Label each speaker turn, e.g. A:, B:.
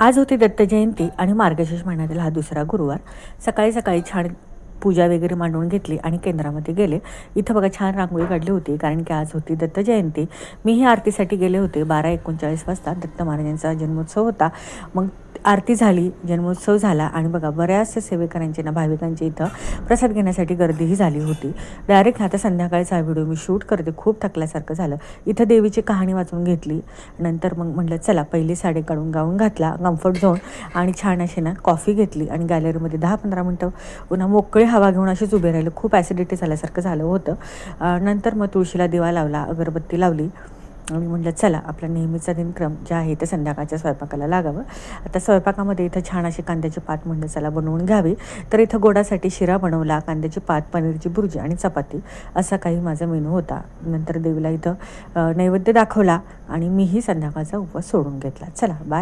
A: आज होती दत्त जयंती आणि मार्गशीर्ष महिन्यातील हा दुसरा गुरुवार. सकाळी सकाळी छान पूजा वगैरे मांडून घेतली आणि केंद्रामध्ये गेले. इथं बघा छान रांगोळी काढली होती कारण की आज होती दत्त जयंती. मीही आरतीसाठी गेले होते बारा एकोणचाळीस वाजता. दत्त महाराजांचा जन्मोत्सव होता. मग आरती झाली जन्मोत्सव झाला आणि बघा बऱ्याचशा सेवेकरांची ना भाविकांची इथं प्रसाद घेण्यासाठी गर्दीही झाली होती. डायरेक्ट आता संध्याकाळचा हा व्हिडिओ मी शूट करते खूप थकल्यासारखं झालं. इथं देवीची कहाणी वाचून घेतली. नंतर मग म्हटलं चला पहिली साडी काढून गाऊन घातला कम्फर्ट झोन आणि छान अशी ना कॉफी घेतली आणि गॅलरीमध्ये दहा पंधरा मिनटं पुन्हा मोकळी हवा घेऊन अशीच उभे राहिलं. खूप ॲसिडिटी झाल्यासारखं झालं होतं. नंतर मग तुळशीला दिवा लावला अगरबत्ती लावली. मी म्हटलं चला आपला नेहमीचा दिनक्रम जे आहे ते संध्याकाळच्या स्वयंपाकाला लागावं. आता स्वयंपाकामध्ये इथं छान अशी कांद्याची पात म्हणलं चला बनवून घ्यावी. तर इथं गोडासाठी शिरा बनवला कांद्याची पात पनीरची भुर्जी आणि चपाती असा काही माझा मेनू होता. नंतर देवीला इथं नैवेद्य दाखवला आणि मीही संध्याकाळचा उपवास सोडून घेतला. चला बाय